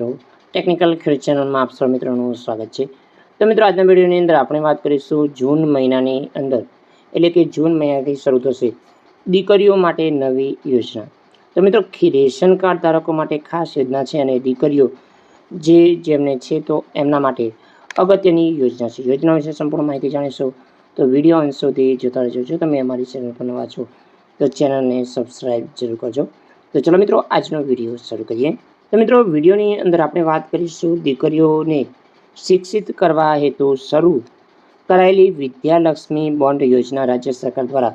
મિત્રો ટેકનિકલ ખેડૂત ચેનલમાં આપ સૌ મિત્રોનું સ્વાગત છે. તો મિત્રો, આજના વિડીયોની અંદર આપણે વાત કરીશું જૂન મહિનાની અંદર. એટલે કે જૂન મહિનાથી શરૂ થશે દીકરીઓ માટે નવી યોજના. તો મિત્રો રેશન કાર્ડ ધારકો માટે ખાસ યોજના છે અને દીકરીઓ જે, જેમને છે તો એમના માટે અગત્યની યોજના છે. યોજના વિશે સંપૂર્ણ માહિતી જાણીશું. તો વીડિયો અંત સુધી જોતા રહેજો. જો તમે અમારી ચેનલ પર નવા છો, તો ચેનલને સબસ્ક્રાઈબ જરૂર કરજો. તો ચલો મિત્રો, આજનો વીડિયો શરૂ કરીએ. તો મિત્રો, વિડીયોની અંદર આપણે વાત કરીશું દીકરીઓને શિક્ષિત કરવા હેતુ શરૂ કરાયેલી વિદ્યાલક્ષ્મી બોન્ડ યોજના રાજ્ય સરકાર દ્વારા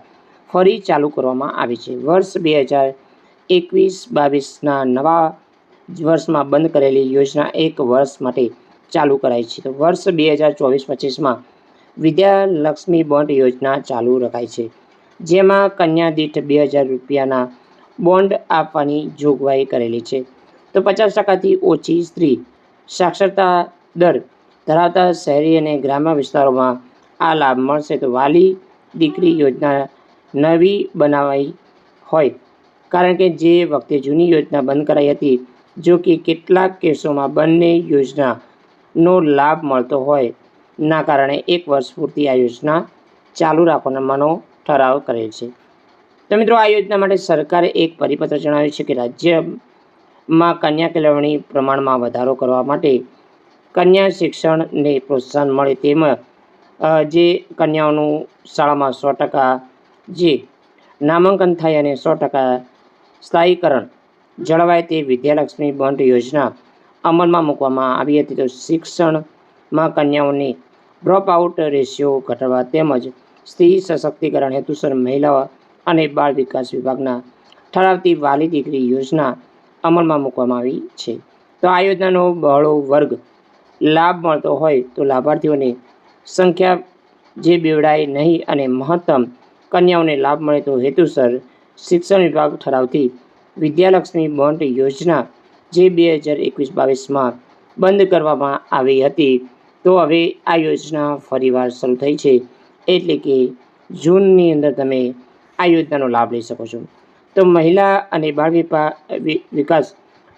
ફરી ચાલુ કરવામાં આવી છે. વર્ષ બે હજાર એકવીસ બાવીસના નવા વર્ષમાં બંધ કરેલી યોજના એક વર્ષ માટે ચાલુ કરાઈ છે. તો વર્ષ બે હજાર ચોવીસ પચીસમાં વિદ્યાલક્ષ્મી બોન્ડ યોજના ચાલુ રખાઈ છે, જેમાં કન્યા દીઠ બે હજાર રૂપિયાના બોન્ડ આપવાની જોગવાઈ કરેલી છે. તો પચાસ ટકાથી ઓછી સ્ત્રી. સાક્ષરતા દર ધરાવતા શહેરી અને ગ્રામ્ય વિસ્તારોમાં આ લાભ મળશે તો વાલી દીકરી યોજના નવી બનાવાઈ હોય. કારણ કે જે વખતે જૂની યોજના બંધ કરાઈ હતી, જો કે કેટલાક કેસોમાં બંને યોજનાનો લાભ મળતો હોય, ના કારણે એક વર્ષ પૂરતી આ યોજના ચાલુ રાખવાનો ઠરાવ કરેલ છે. તો મિત્રો, આ યોજના માટે સરકારે એક પરિપત્ર જણાવ્યું છે કે રાજ્યમાં કન્યા કેળવણી પ્રમાણમાં વધારો કરવા માટે કન્યા શિક્ષણને પ્રોત્સાહન મળે તેમ જે કન્યાઓનું શાળામાં સો ટકા જે નામાંકન થાય અને સો ટકા સ્થાયીકરણ જળવાય તે વિદ્યાલક્ષ્મી બંધ યોજના અમલમાં મૂકવામાં આવી હતી. તો શિક્ષણમાં કન્યાઓની ડ્રોપ આઉટ રેશિયો ઘટાડવા તેમજ સ્ત્રી સશક્તિકરણ હેતુસર મહિલાઓ અને બાળ વિકાસ વિભાગના ઠરાવતી વાલી દીકરી યોજના અમલમાં મૂકવામાં આવી છે. તો આ યોજનાનો બહોળો વર્ગ લાભ મળતો હોય તો લાભાર્થીઓની સંખ્યા જે બેવડાય નહીં અને મહત્તમ કન્યાઓને લાભ મળે તો હેતુસર શિક્ષણ વિભાગ ઠરાવતી વિદ્યાલક્ષ્મી બોન્ડ યોજના જે બે હજાર એકવીસ બાવીસમાં બંધ કરવામાં આવી હતી. તો હવે આ યોજના ફરીવાર શરૂ થઈ છે. એટલે કે જૂનની અંદર તમે આ યોજનાનો લાભ લઈ શકો છો. તો મહિલા અને બાળ વિકાસ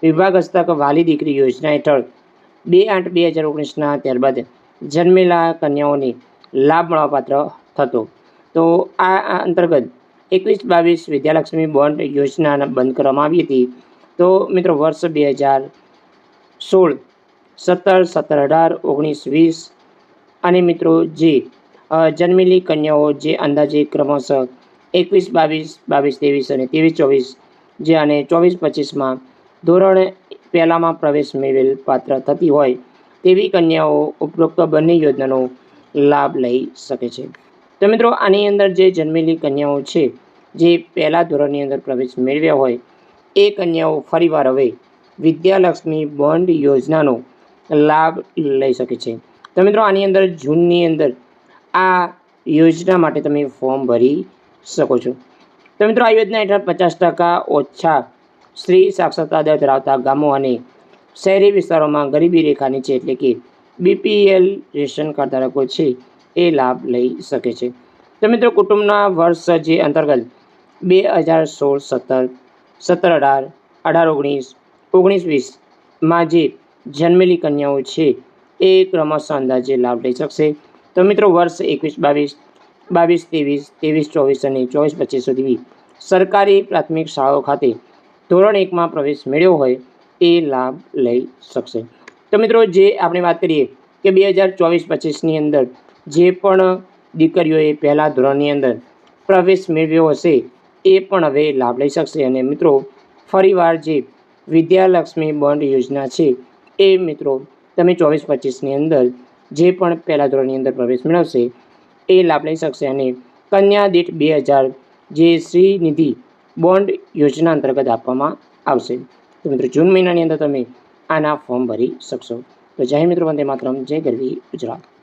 વિભાગ હસ્તક વાલી દીકરી યોજના હેઠળ બે આઠ બે હજાર ઓગણીસના ત્યારબાદ જન્મેલા કન્યાઓને લાભ મળવાપાત્ર થતો. તો આ અંતર્ગત એકવીસ બાવીસ વિદ્યાલક્ષ્મી બોન્ડ યોજના બંધ કરવામાં આવી હતી. તો મિત્રો વર્ષ બે હજાર સોળ સત્તર સત્તર અઢાર ઓગણીસ વીસ અને મિત્રો જે જન્મેલી કન્યાઓ જે અંદાજે ક્રમશઃ એકવીસ, બાવીસ બાવીસ, ત્રેવીસ અને ત્રેવીસ, ચોવીસ, જે અને ચોવીસ, પચીસમાં ધોરણ પહેલામાં પ્રવેશ મેળવેલ પાત્ર થતી હોય તેવી કન્યાઓ ઉપરોક્ત બંને યોજનાનો લાભ લઈ શકે છે. તો મિત્રો, આની અંદર જે જન્મેલી કન્યાઓ છે, જે પહેલા ધોરણની અંદર પ્રવેશ મેળવ્યા હોય, એ કન્યાઓ ફરીવાર હવે વિદ્યાલક્ષ્મી બોન્ડ યોજનાનો લાભ લઈ શકે છે. તો મિત્રો, આની અંદર જૂનની અંદર આ યોજના માટે તમે ફોર્મ ભરી શકો છો. તો મિત્રો, આ યોજના હેઠળ પચાસ ટકા ઓછા સ્ત્રી સાક્ષરતા દર ધરાવતા ગામો અને શહેરી વિસ્તારોમાં ગરીબી રેખા નીચે એટલે કે બીપીએલ રેશન કાર્ડ ધારકો છે એ લાભ લઈ શકે છે. તો મિત્રો, કુટુંબના વર્ષ જે અંતર્ગત બે હજાર સોળ સત્તર સત્તર અઢાર અઢાર ઓગણીસ ઓગણીસ વીસમાં જે જન્મેલી કન્યાઓ છે એ ક્રમશઃ અંદાજે લાભ લઈ શકશે. તો મિત્રો, વર્ષ એકવીસ બાવીસ બાવીસ, ત્રેવીસ ત્રેવીસ, ચોવીસ અને ચોવીસ પચીસ સુધી સરકારી પ્રાથમિક શાળાઓ ખાતે ધોરણ એકમાં પ્રવેશ મેળવ્યો હોય એ લાભ લઈ શકશે. તો મિત્રો, જે આપણે વાત કરીએ કે બે હજાર ચોવીસ પચીસની અંદર જે પણ દીકરીઓએ પહેલાં ધોરણની અંદર પ્રવેશ મેળવ્યો હશે એ પણ હવે લાભ લઈ શકશે અને મિત્રો, ફરીવાર જે વિદ્યાલક્ષ્મી બોન્ડ યોજના છે એ મિત્રો, તમે ચોવીસ પચીસની અંદર જે પણ પહેલાં ધોરણની અંદર પ્રવેશ મેળવશે એ લાભ લઈ શકશે અને કન્યા દીઠ બે હજાર જે શ્રી નિધિ બોન્ડ યોજના અંતર્ગત આપવામાં આવશે. તો મિત્રો, જૂન મહિનાની અંદર તમે આના ફોર્મ ભરી શકશો. તો જય મિત્રો, વંદે માતરમ. જય ગરવી ગુજરાત.